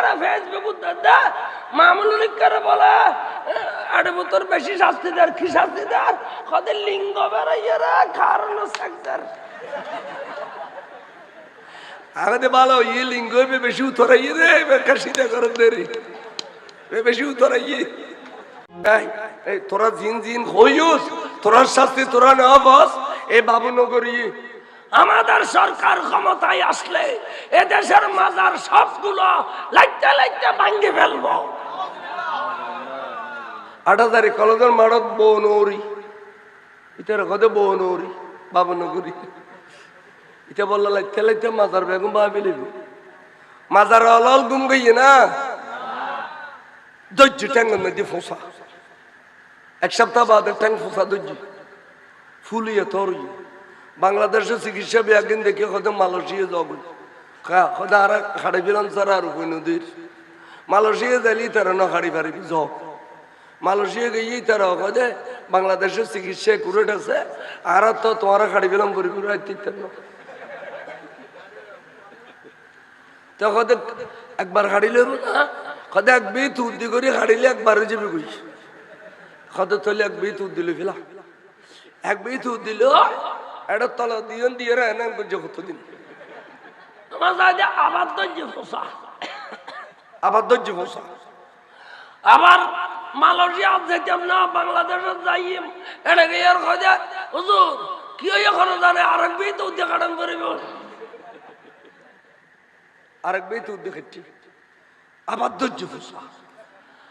তারা ফেসবুক করে বেশি শাস্তি দেয় কি শাস্তি দেয় লিঙ্গ কারণ ভালো ই লিঙ্গ বেশি উতরাই রে বেকার করেন দেরি বেশি উতরাই এই এই, তোরা জিন জিন হইউস তোরার শাস্তি তোরা না বস। এ বাবু নগরী আমাদের সরকার ক্ষমতায় আসলে এদেশের মাজার সবগুলো লাইতে লাইতে ভাঙ্গে ফেলব। আট হাজারে কলগর মারত বনৌরি ইতার কদে বনৌরি বাবু নগরী ইটা বললা লাইতে লাইতে মাজার বেগম ভাবি লিবি। মাজার অলল গুম গইয়ে না? দজ্জু ট্যাঙ্গন নদী ফোসা। এক সপ্তাহ বাদে ট্যাং ফোসা দজ্জু ফুলিয়ে তরই বাংলাদেশের চিকিৎসা বিয়াগিন দেখে কদে মালয়েশিয়া যাব আর খাড়ি বিরান ছাড়া আর উপই নদীর। মালয়েশিয়া যাইলি তারা না খাড়ি পারিবি যাও মালয়েশিয়া গিয়ে তারা কদে বাংলাদেশের চিকিৎসা কুরেট আছে, আর তো তোমার খাড়ি বিরাম করিবি রাইতে না। তো কদে একবার হাড়ি লইব না কদে এক বি তুদ্দি করি হাড়িলে একবারে যাবি কই? কদে তলে এক বি তুদ দিল ফেলা। এক বি তুদ দিল এটা তলা দিয়ন দিয়ে রে এনে করছে কতদিন তোমার সাথে আবার দর্জি ফোসা আবার ধৈর্য ফসা আবার মালয়েশিয়া যেতাম না বাংলাদেশে যাই এটা গিয়ে খোঁজে হুজুর কি এখন জানে আরেক বই তো উদ্যোগাটন করিব আরেক বি তুদ দেখাচ্ছি আবার ধৈর্য ফসা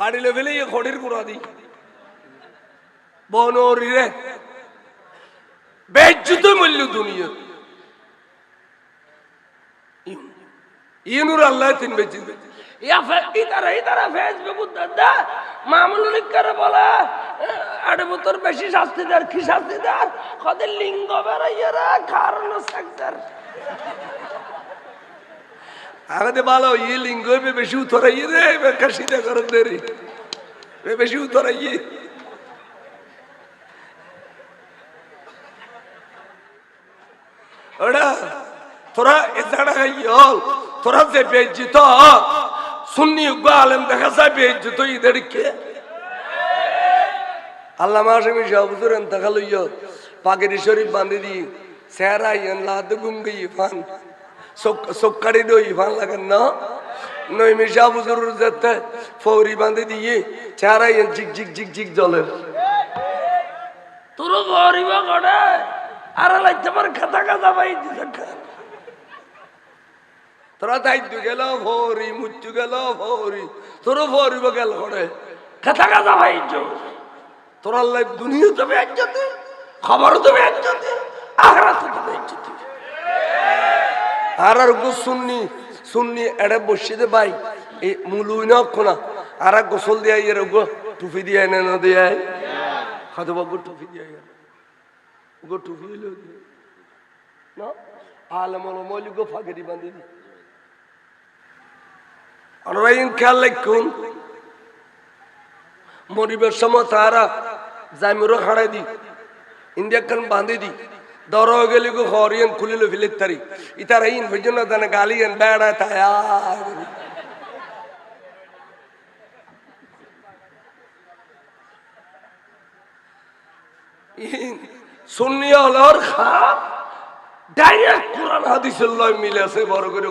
খাড়িলে ফেলে ইয়ে খড়ির কুড়া দি। বনরি রে বেজ্জুত মূল্য দুনিয়া। ইনুর আল্লাহ তিন বেচিত ইতারা ইতারা ফেসবুক দাদা মামুল করে বলে আড়ে বছর বেশি শাস্তি দেয় কি শাস্তি দেয় কদের লিঙ্গ বেড়াইয়ারা কারণ সেক্টর আগে ভালো ই লিঙ্গ বে বেশি উতরাই রে বেকার সিধা করেন দেরি বেশি উতরাই ওটা তোরা এছাড়া ইয়ল তোরা যে বেজ্জিত, সুন্নি উগ্র আলেম দেখা যায় বেজ্জিত ইদেরকে। আল্লাহ ইয় পাগেরি শরীফ বান্ধি দি সেহারা ইয়ন লাদ গুম গই ফান। সক্কারি দই ভালো লাগেন না। নই মিশা বুজুর যেতে ফৌরি বান্ধি দিয়ে চেহারা ইয়ন ঝিক ঝিক ঝিক ঝিক জলের তোর গরিব গড়ে আর লাগতে পার খাতা খাতা পাই তোরা দায়িত্ব গেল ফৌরি মুচ্ছু গেল ফৌরি। তোরও ফৌরিব গেল করে খাতা খাতা পাই তোরা লাইফ দুনিয়া তুমি একজনে। খবর তুমি একজনে। আখরা তো আর আর সুন্নি সুন্নি এড়ে বসিতে ভাই এই মুলুই না কোনা আর গোসল দিয়া ইয়ে গো টুপি দিয়া এনে না দিয়া খাদো গো টুপি দিয়া গো। টুপি না? আলম মলি গো বান্ধি দি রাইন খেয়াল লাগুন মরিবের সময় তারা জামিরও খাড়াই দি ইন্ডিয়া খান বাঁধি দি। দর গেলি গো হরিয়ান খুলিল ইন ভজন দানে গালিয়ান বেড়া তায়া সুন্নি ডাইরেক্ট কোরআন হাদিসের মিলে আছে, বড় করে